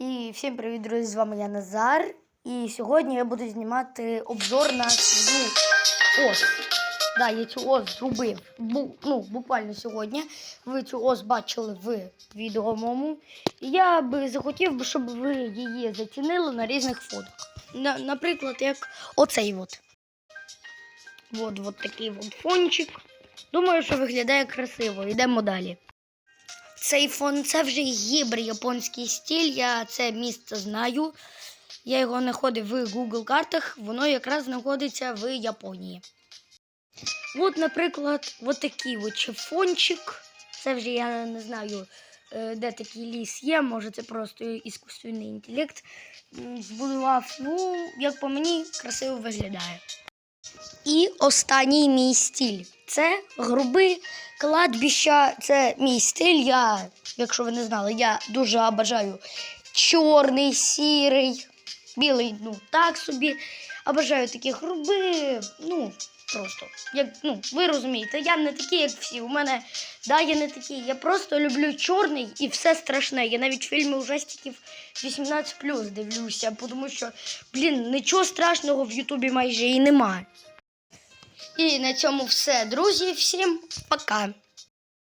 І всім привіт, друзі! З вами я Назар. І сьогодні я буду знімати обзор на свою ос. Да, я цю ос зробив. Бу, ну, буквально сьогодні. Ви цю ос бачили в відео моєму. Я би захотів, щоб ви її зацінили на різних фотах. На, наприклад, як оцей от. От, от такий от фончик. Думаю, що виглядає красиво. Йдемо далі. Цей фон це вже гібр японський стиль. Я це місце знаю. Я його знаходив в Google картах, воно якраз знаходиться в Японії. От, наприклад, от такий от шифончик. Це вже я не знаю, е, де такий ліс є. Може, це просто іскусственний інтелект збудував. Ну, як по мені, красиво виглядає. І останній мій стиль. Це груби кладбища. Це мій стиль. Я, якщо ви не знали, я дуже обожаю чорний, сірий, білий, ну так собі. Обожаю такі груби. Ну, просто. Як, ну, ви розумієте, я не такий, як всі. У мене, да, я не такий. Я просто люблю чорний і все страшне. Я навіть фільми ужастиків 18 дивлюся, тому що, блін, нічого страшного в Ютубі майже і немає. І на цьому все, друзі. Всім пока.